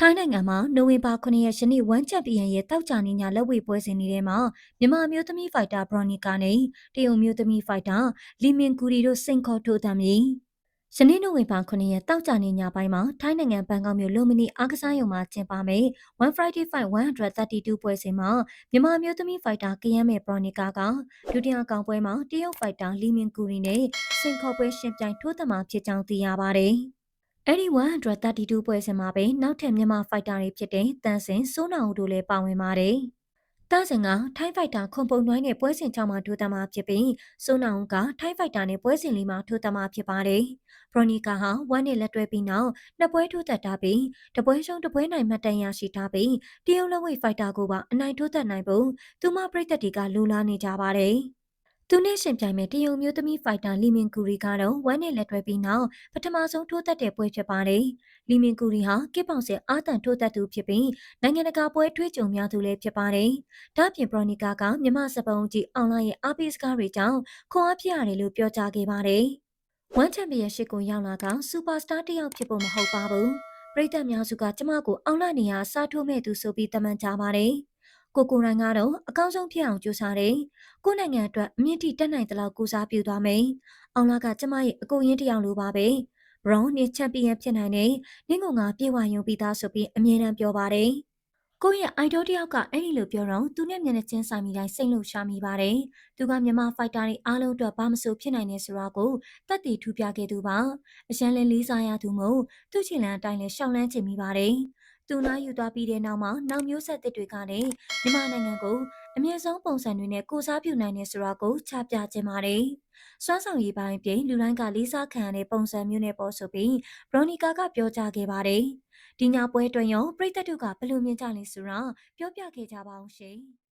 ထိုင်းနိုင်ငံမှာနိုဝင်ဘာ9ရက်ရှနေ့ဝမ်ချန်ပီယံရဲ့တောက်ကြနေညလက်ဝှေပွဲစဉ်တွေထဲမှာမြန်မာမျိုးသမီးဖိုက်တာဘရော်နီကာနဲ့တရုတ်မျိုးသမီးဖိုက်တာလီမင်ကူရီတို့စိန်ခေါ်ထိုးတမ်းပြီးရှနေ့နိုဝင်ဘာ9ရက်တောက်ကြနေညပိုင်းမှာထိုင်းနိုင်ငံဘန်ကောက်မြို့လူမနီအားကစားရုံမှာကျင်းပမယ့်1 Friday Fight 132ပွဲစဉ်မှာမြန်မာမျိုးသမီးဖိုက်တာကယမ်းမဲ့ဘရော်နီကာကဒုတိယကောင်ပွဲမှာတရုတ်ဖိုက်တာလီမင်ကူရီနဲ့စိန်ခေါ်ပွဲရှင်ပြိုင်ထိုးသမားဖြစ်ကြောင်းသိရပါတယ်။ အဲ့ဒီ132ပွဲစဉ်မှာပဲနောက်ထပ်မြန်မာဖိုက်တာတွေဖြစ်တဲ့တန်စင်စိုးနာဦးတို့လည်းပါဝင်ပါတယ်။တန်စင်ကထိုင်းဖိုက်တာခွန်ပုံနှိုင်းနဲ့ပွဲစဉ်6မှာထိုးသမားဖြစ်ပြီးစိုးနာဦးကထိုင်းဖိုက်တာနဲ့ပွဲစဉ်လေးမှာထိုးသမားဖြစ်ပါတယ်။ဘရိုနီကာဟာဝမ်းနဲ့လက်တွဲပြီးနောက်နှစ်ပွဲထိုးသက်ထားပြီးတပွဲရှုံးတပွဲနိုင်မှတ်တမ်းရရှိထားပြီးတရုတ်လက်ဝိတ်ဖိုက်တာကိုပါအနိုင်ထိုးသက်နိုင်ဖို့သူမပရိသတ်တွေကလိုလားနေကြပါတယ်။ သူနဲ့ရှင်ပြိုင်မဲ့တရုတ်မျိုးသမီးဖိုက်တာလီမင်ကူရီကတော့ဝမ်းနဲ့လက်တွဲပြီးနောက်ပထမဆုံးထိုးသက်တဲ့ပွဲဖြစ်ပါတယ်။လီမင်ကူရီဟာကစ်ပေါင်စင်အာတန်ထိုးသက်သူဖြစ်ပြီးနိုင်ငံတကာပွဲထွေးကြုံများသူလည်းဖြစ်ပါတယ်။ဒါ့အပြင်ဘရိုနီကာကမြမစပုံကြီးအွန်လိုင်းရဲ့အားပေးစကားတွေကြောင့်ခွန်အားဖြစ်ရတယ်လို့ပြောကြားခဲ့ပါတယ်။ဝမ်ချန်ပီယံရှစ်ကိုရောက်လာကစူပါစတာတစ်ယောက်ဖြစ်ဖို့မဟုတ်ပါဘူး။ပရိသတ်များစုကကျမကိုအောင်လာနေရစားထိုးမဲ့သူဆိုပြီးတမန်ကြပါတယ်။ ကိုကိုရိုင်းကတော့အကောင်းဆုံးဖြစ်အောင်ကြိုးစားတယ်။ကိုနိုင်ငံအတွက်အမြင့်ထိတက်နိုင်တဲ့လောက်ကူစားပြုသွားမယ်။အောင်လာကကျမရဲ့အကိုရင်းတစ်ယောက်လိုပါပဲ။ဘရောင်းနဲ့ချန်ပီယံဖြစ်နိုင်တဲ့နင့်ကငါပြေဝယုံပြီးသားဆိုပြီးအမြဲတမ်းပြောပါတယ်။ကိုယ့်ရဲ့ idol တယောက်ကအဲ့ဒီလိုပြောတော့သူနဲ့မျက်နှာချင်းဆိုင်မိတိုင်းစိတ်လှုပ်ရှားမိပါတယ်။သူကမြန်မာဖိုက်တာတွေအားလုံးအတွက်ဘာမဆိုဖြစ်နိုင်နေဆိုတာကိုတက်တည်ထူပြခဲ့သူပါ။အရန်လဲလေးစားရသူမို့သူ့ချင်လန်းအတိုင်းလဲရှောင်းလန်းချင်မိပါတယ်။ သူနာယူသွားပြီးတဲ့နောက်မှာနောက်မျိုးဆက်သစ်တွေကလည်းမြန်မာနိုင်ငံကိုအမြင့်ဆုံးပုံစံတွေနဲ့ကိုစားပြုနိုင်နေဆိုတာကိုချပြခြင်းပါတယ်။စွမ်းဆောင်ရည်ပိုင်းပြင်လူတိုင်းကလေးစားခံရတဲ့ပုံစံမျိုးနဲ့ပေါ်ဆိုပြီးဘရိုနီကာကပြောကြားခဲ့ပါတယ်။ဒီညပွဲတွင်ရောပြည်သက်တို့ကဘယ်လိုမြင်ကြလဲဆိုတာပြောပြခဲ့ကြပါအောင်ရှင်။